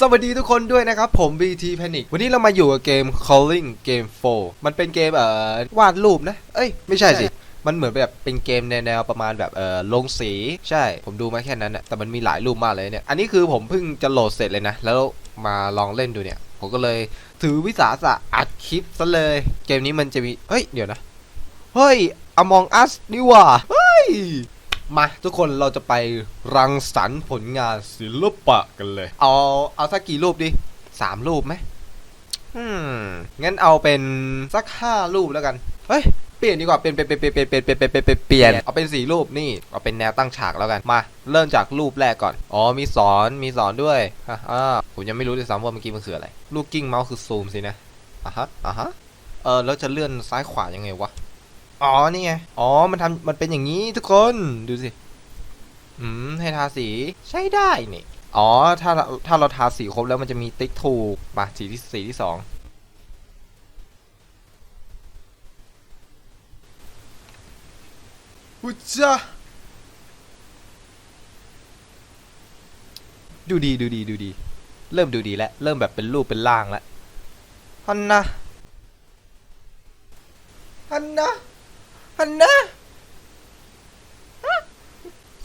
สวัสดีทุกคนด้วยนะครับ ผม BT Panic วันนี้เรามาอยู่กับเกม Calling Game 4 มันเป็นเกมเอ่อวาดรูปนะ เอ้ย ไม่ใช่สิ มันเหมือนแบบเป็นเกมแนวๆประมาณแบบเอ่อลงสีใช่ ผมดูมาแค่นั้นนะแต่มันมีหลายรูปมากเลยเนี่ย อันนี้คือผมเพิ่งจะโหลดเสร็จเลยนะ แล้วมาลองเล่นดูเนี่ย ผมก็เลยถือวิสาสะอัดคลิปซะเลย เกมนี้มันจะมี เฮ้ย เดี๋ยวนะ เฮ้ย Among Us นี่หว่าเฮ้ย มาทุกคนเราจะไปรังสรรค์ผลงานศิลปะกันเลย เอาเอาสักกี่รูปดิสามรูปไหมอืมงั้นเอาเป็นสักห้ารูปแล้วกัน เฮ้ยเปลี่ยนดีกว่าเปลี่ยนเปลี่ยนเปลี่ยนเปลี่ยนเปลี่ยนเปลี่ยนเปลี่ยนเปลี่ยนเปลี่ยนเปลี่ยนเอาเป็นสี่รูปนี่เอาเป็นแนวตั้งฉากแล้วกันมา เริ่มจากรูปแรกก่อนอ๋อมีสอนมีสอนด้วยอะอ่าผมยังไม่รู้เลยซ้ำว่าเมื่อกี้มันคืออะไรลูกกิ้งเมาส์คือซูมสินะอะฮะอะฮะเออแล้วจะเลื่อนซ้ายขวายังไงวะ อ๋อ นี่ไง อ๋อ มันทำมันเป็นอย่างนี้ทุกคน ดูสิ อืม ให้ทาสี ใช้ได้นี่ อ๋อ ถ้าเราถ้าเราทาสีครบแล้วมันจะมีติ๊กถูกมาสีที่สีที่สองอุจจ้าดูดีดูดีดูดี เริ่มดูดีแล้ว เริ่มแบบเป็นรูปเป็นร่างแล้วฮันนะฮันนะ ฮันนะ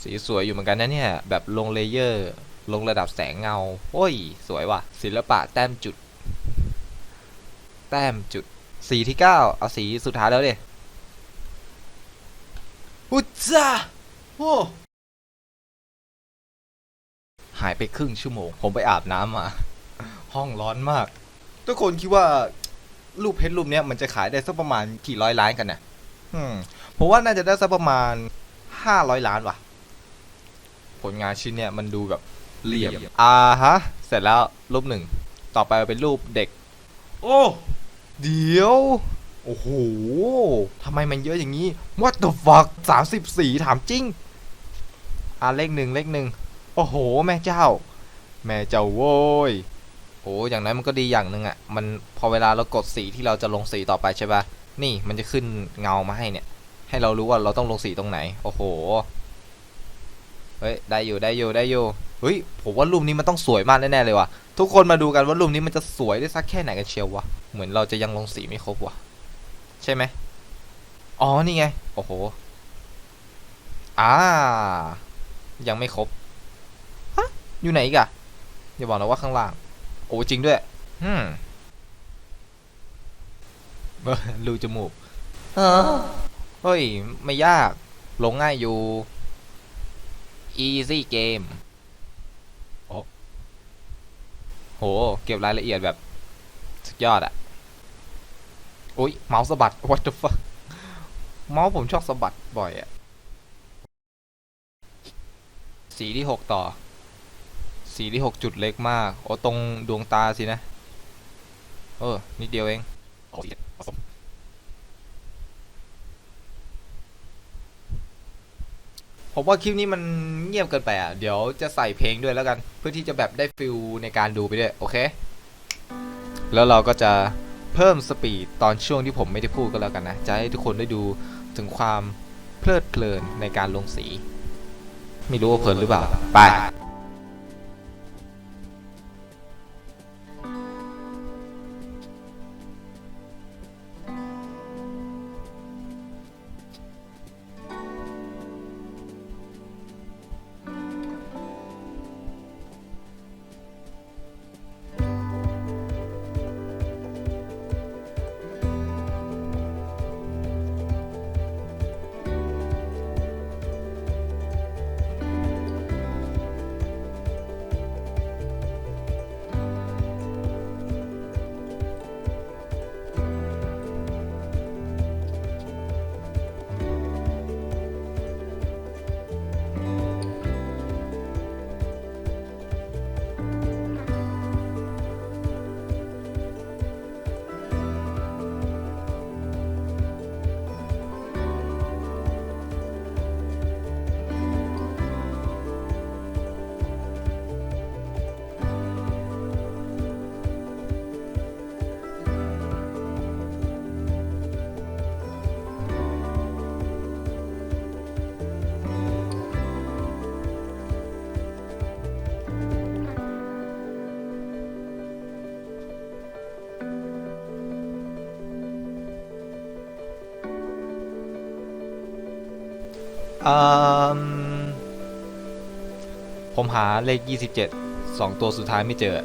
สีสวยอยู่เหมือนกันนะเนี่ย แบบลงเลเยอร์ ลงระดับแสงเงา โอ้ย สวยว่ะ ศิลปะแต้มจุด แต้มจุด สีที่เก้าเอาสีสุดท้ายแล้วดิอุจจ้าโอ้หายไปครึ่งชั่วโมง ผมไปอาบน้ำมา ห้องร้อนมาก ทุกคนคิดว่ารูปเพชรรูปเนี้ยมันจะขายได้สักประมาณกี่ร้อยล้านกันนะ อืมผมว่าน่าจะได้สักประมาณห้าร้อยล้านว่ะ ผลงานชิ้นเนี่ยมันดูแบบเหลี่ยม อ่าฮะ เสร็จแล้วรูปหนึ่ง ต่อไปเป็นรูปเด็ก โอ้ เดี๋ยว โอ้โหทำไมมันเยอะอย่างนี้ What the fuck สามสิบสีถามจริง อ่าเลขหนึ่งเลขหนึ่ง โอ้โห แม่เจ้า แม่เจ้าโว้ยโอ้อย่างนั้นมันก็ดีอย่างหนึ่งอะ่ะ มันพอเวลาเรากดสีที่เราจะลงสีต่อไปใช่ปะ นี่มันจะขึ้นเงามาให้เนี่ย ให้เรารู้ว่าเราต้องลงสีตรงไหน โอ้โห เฮ้ย ได้อยู่ ได้อยู่ ได้อยู่ เฮ้ย ผมว่ารูปนี้มันต้องสวยมากแน่ๆเลยว่ะ ทุกคนมาดูกันว่ารูปนี้มันจะสวยได้สักแค่ไหนกันเชียววะ เหมือนเราจะยังลงสีไม่ครบว่ะ ใช่ไหมอ๋อ นี่ไง โอ้โห อ่า ยังไม่ครบ ฮะ อยู่ไหนอีกอะอย่าบอกนะว่าข้างล่าง โอ้จริงด้วยฮึม รูจมูกเออเฮ้ย ไม่ยาก ลงง่ายอยู่ easy game โอ้โห เก็บรายละเอียดแบบ สุดยอดอะโอ้ย เมาส์สะบัด what the fuck เมาส์ผมชอบสะบัดบ่อยอะสีที่หกต่อ สีที่หกจุดเล็กมาก โอ้ตรงดวงตาสินะ เออ นิดเดียวเองโอ้ย ผสมผมว่าคลิปนี้มันเงียบเกินไปอะ เดี๋ยวจะใส่เพลงด้วยแล้วกัน เพื่อที่จะแบบได้ฟิลในการดูไปด้วย โอเค แล้วเราก็จะเพิ่มสปีดตอนช่วงที่ผมไม่ได้พูดก็แล้วกันนะ จะให้ทุกคนได้ดูถึงความเพลิดเพลินในการลงสี ไม่รู้ว่าเพลินหรือเปล่า ไป ผมหาเลขยี่สิบเจ็ดสองตัวสุดท้ายไม่เจอ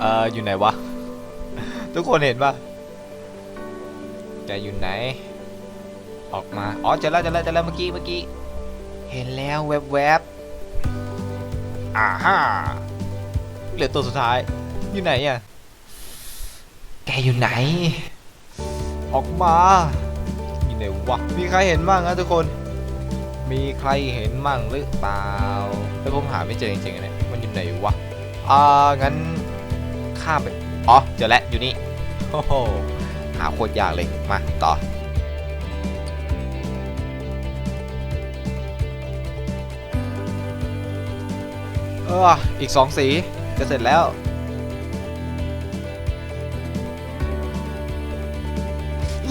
เอ่ออยู่ไหนวะ ทุกคนเห็นปะแกอยู่ไหน ออกมา อ๋อเจอแล้วเจอแล้วเจอแล้วเมื่อกี้เมื่อกี้ เห็นแล้วแวบแวบๆอ่าฮ่าเหลือตัวสุดท้าย อยู่ไหนอะ แกอยู่ไหน ออกมา ไหนวะมีใครเห็นบ้างนะทุกคน มีใครเห็นมั่งหรือเปล่าแต่ผมหาไม่เจอจริงๆอะเนี่ยมันอยู่ไหนวะอ่างั้นข้ามไปอ๋อเจอแล้วอยู่นี่โอ้โหหาโคตรยากเลยมาต่อเอออีกสองสีจะเสร็จแล้ว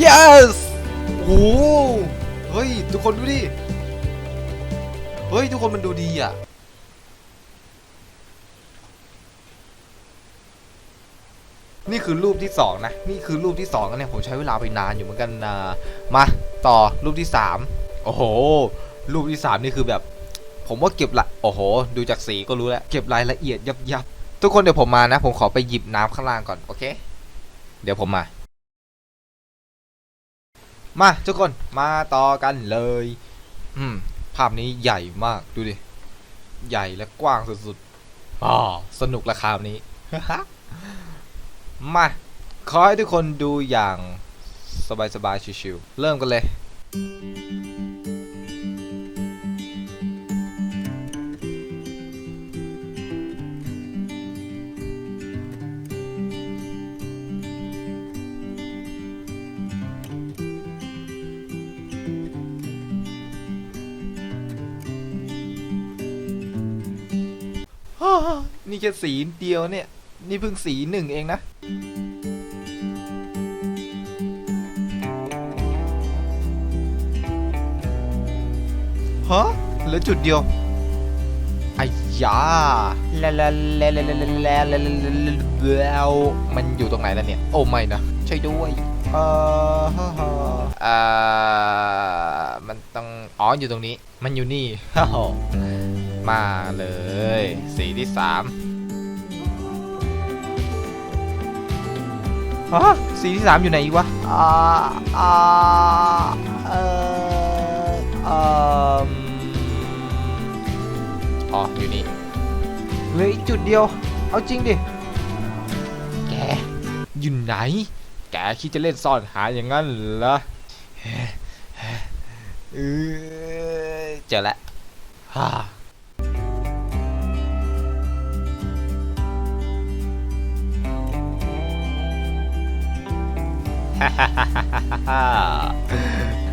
yes โอ้โหเฮ้ย ทุกคนดูดิ เฮ้ย ทุกคนมันดูดีอะ นี่คือรูปที่สองนะ นี่คือรูปที่สองนะเนี่ยผมใช้เวลาไปนานอยู่เหมือนกันนะมาต่อรูปที่สามโอ้โห รูปที่สามนี่คือแบบ ผมว่าเก็บละโอ้โห ดูจากสีก็รู้แล้ว เก็บรายละเอียดยับยับทุกคนเดี๋ยวผมมานะ ผมขอไปหยิบน้ำข้างล่างก่อน โอเค เดี๋ยวผมมา มาทุกคนมาต่อกันเลย อืม ภาพนี้ใหญ่มากดูดิ ใหญ่และกว้างสุดๆอ๋อสนุกราคานี้ มา ขอให้ทุกคนดูอย่างสบายๆชิวๆเริ่มกันเลย นี่แค่สีเดียวเนี่ย นี่เพิ่งสีหนึ่งเองนะ ฮะเหลือจุดเดียวไอ้ยาแล้วแล้วแล้วแล้วแล้วแล้วแล้วมันอยู่ตรงไหนแล้วเนี่ย โอ้ไม่นะช่วยด้วยเออเออมันต้อง อ๋อ อยู่ตรงนี้ มันอยู่นี่ฮ่า มาเลย สีที่สามฮะสีที่สามอยู่ไหนอีกวะอ่าอ่าเออเอมอ๋ออยู่นี่เหลยจุดเดียว เอาจริงดิ แกอยู่ไหน แกคิดจะเล่นซ่อนหาอย่างนั้นเหรอเออเจอแล้ว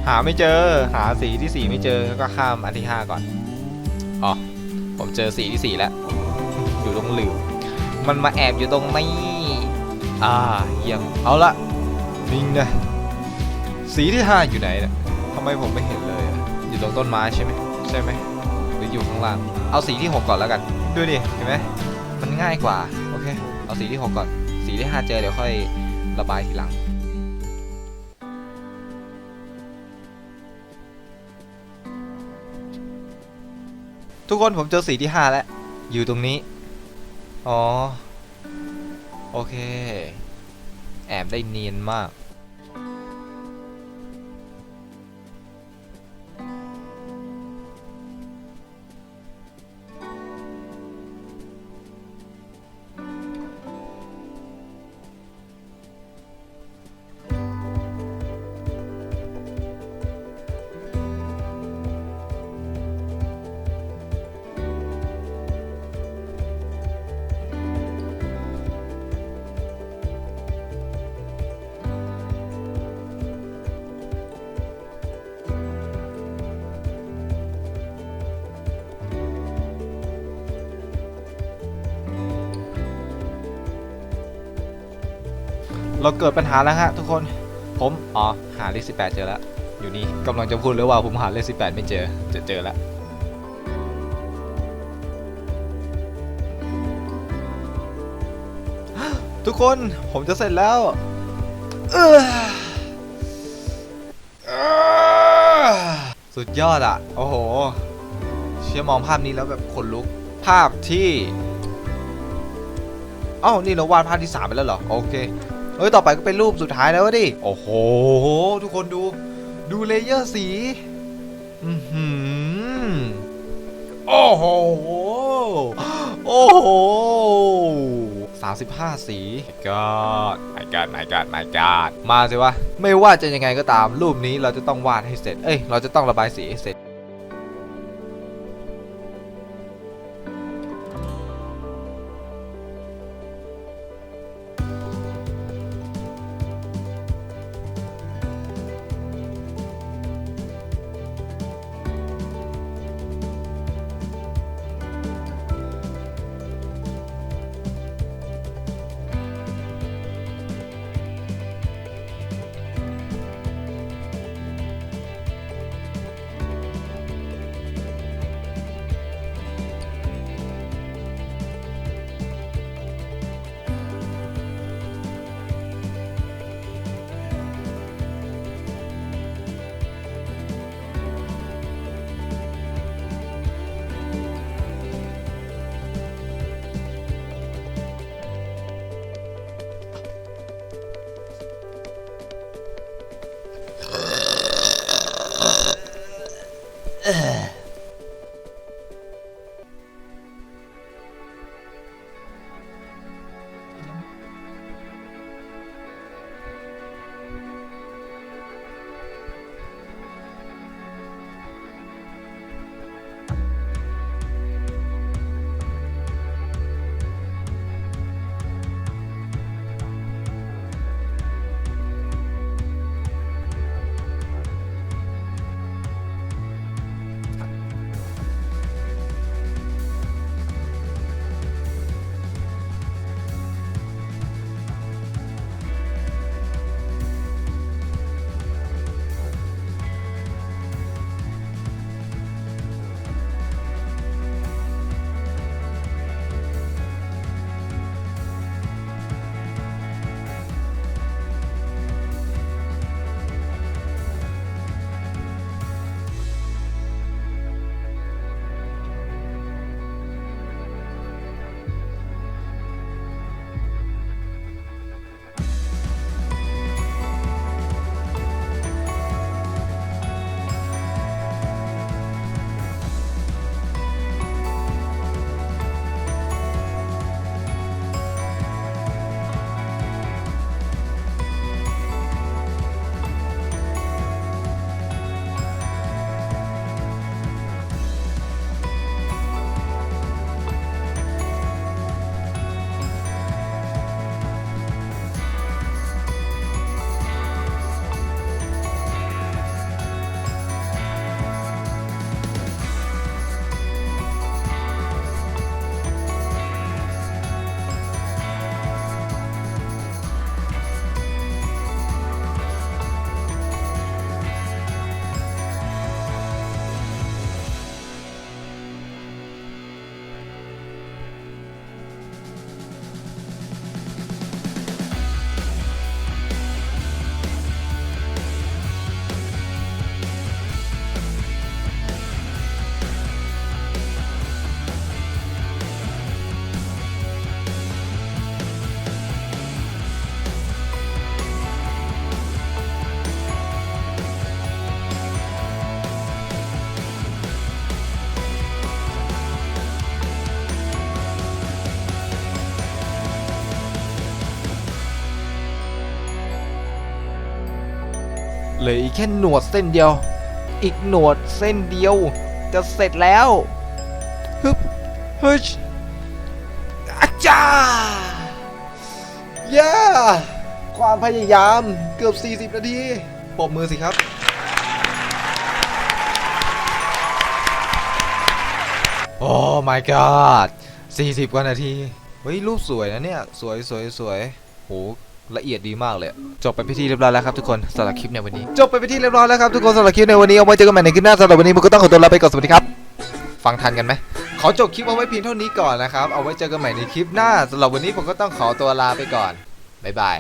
หาไม่เจอ หาสีที่สี่ไม่เจอก็ข้ามอันที่ห้าก่อน อ๋อ ผมเจอสีที่สี่แล้ว อยู่ตรงหลืมมันมาแอบอยู่ตรงนี้ อ่าเยี่ยม เอาละนิ่งนะสีที่ห้าอยู่ไหนเนี่ยทำไมผมไม่เห็นเลย อยู่ตรงต้นไม้ใช่ไหม ใช่ไหม หรืออยู่ข้างล่าง เอาสีที่หกก่อนแล้วกัน ดูดิ เห็นไหม มันง่ายกว่า โอเค เอาสีที่หกก่อน สีที่ห้าเจอเดี๋ยวค่อยระบายทีหลัง ทุกคนผมเจอสีที่ห้าแล้ว อยู่ตรงนี้ อ๋อ โอเค แอบได้เนียนมาก เราเกิดปัญหาแล้วฮะทุกคนผมอ๋อหาเลขสิบแปดเจอแล้ว อยู่นี่กำลังจะพูดเลยว่าผมหาเลขสิบแปดไม่เจอจะเจอแล้วทุกคนผมจะเสร็จแล้วสุดยอดอะโอ้โห เชื่อมองภาพนี้แล้วแบบขนลุก ภาพที่อ้าวนี่เราวาดภาพที่สามไปแล้วเหรอ โอเค เอ้ยต่อไปก็เป็นรูปสุดท้ายแล้วดิ โอ้โห ทุกคนดู ดูเลเยอร์สี อือหือโอ้โห โอ้โหสามสิบห้าสี god my god my god my god มาสิวะ ไม่ว่าจะยังไงก็ตามรูปนี้เราจะต้องวาดให้เสร็จ เอ้ย เราจะต้องระบายสีให้เสร็จ เอีกแค่หนวดเส้นเดียว อีกหนวดเส้นเดียว จะเสร็จแล้วฮึบฮึชอาจารย์เย้ความพยายามเกือบ 40 นาทีปรบมือสิครับโอ้ my god 40 กว่านาที เฮ้ย รูปสวยนะเนี่ย สวยสวยสวยโห ละเอียดดีมากเลย จบไปพิธีเรียบร้อยแล้วครับทุกคนสำหรับคลิปในวันนี้ จบไปพิธีเรียบร้อยแล้วครับทุกคนสำหรับคลิปในวันนี้เอาไว้เจอกันใหม่ในคลิปหน้าสำหรับวันนี้ผมก็ต้องขอตัวลาไปก่อนสวัสดีครับ ฟังทันกันไหมขอจบคลิปเอาไว้เพียงเท่านี้ก่อนนะครับเอาไว้เจอกันใหม่ในคลิปหน้าสำหรับวันนี้ผมก็ต้องขอตัวลาไปก่อนบ๊ายบาย